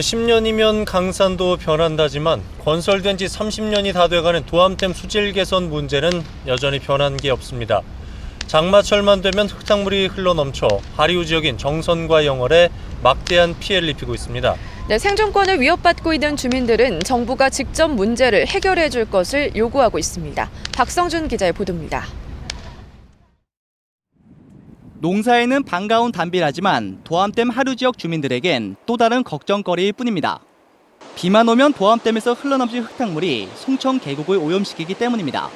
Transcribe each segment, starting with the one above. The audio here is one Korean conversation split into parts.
10년이면 강산도 변한다지만 건설된 지 30년이 다 돼가는 도암댐 수질 개선 문제는 여전히 변한 게 없습니다. 장마철만 되면 흙탕물이 흘러넘쳐 하리우 지역인 정선과 영월에 막대한 피해를 입히고 있습니다. 네, 생존권을 위협받고 있는 주민들은 정부가 직접 문제를 해결해 줄 것을 요구하고 있습니다. 박성준 기자의 보도입니다. 농사에는 반가운 단비라지만 도암댐 하류 지역 주민들에겐 또 다른 걱정거리일 뿐입니다. 비만 오면 도암댐에서 흘러넘친 흙탕물이 송천 계곡을 오염시키기 때문입니다.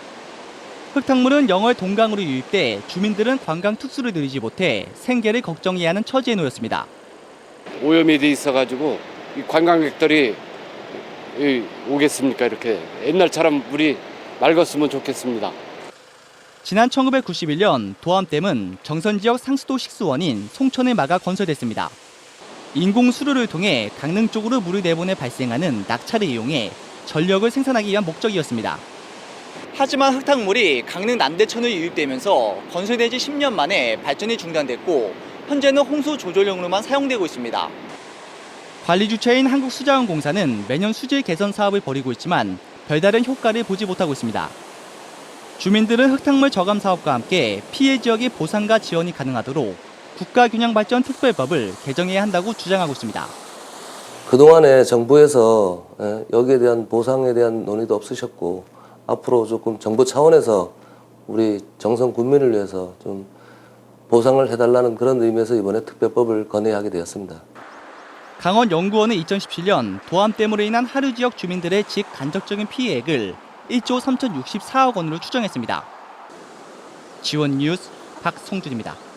흙탕물은 영월 동강으로 유입돼 주민들은 관광 특수를 누리지 못해 생계를 걱정해야 하는 처지에 놓였습니다. 오염이 돼 있어가지고 이 관광객들이 이 오겠습니까 이렇게 옛날처럼 물이 맑았으면 좋겠습니다. 지난 1991년 도암댐은 정선 지역 상수도 식수원인 송천을 막아 건설됐습니다. 인공 수로를 통해 강릉 쪽으로 물을 내보내 발생하는 낙차를 이용해 전력을 생산하기 위한 목적이었습니다. 하지만 흙탕물이 강릉 남대천을 유입되면서 건설된 지 10년 만에 발전이 중단됐고 현재는 홍수 조절용으로만 사용되고 있습니다. 관리 주체인 한국수자원공사는 매년 수질 개선 사업을 벌이고 있지만 별다른 효과를 보지 못하고 있습니다. 주민들은 흙탕물 저감 사업과 함께 피해 지역의 보상과 지원이 가능하도록 국가균형발전 특별법을 개정해야 한다고 주장하고 있습니다. 그동안에 정부에서 예, 여기에 대한 보상에 대한 논의도 없으셨고 앞으로 조금 정부 차원에서 우리 정선 군민을 위해서 좀 보상을 해달라는 그런 의미에서 이번에 특별법을 건의하게 하게 되었습니다. 강원 연구원은 2017년 도암댐으로 인한 하류 지역 주민들의 직 간접적인 피해액을 1조 3,064억 원으로 추정했습니다. 지원 뉴스 박성준입니다.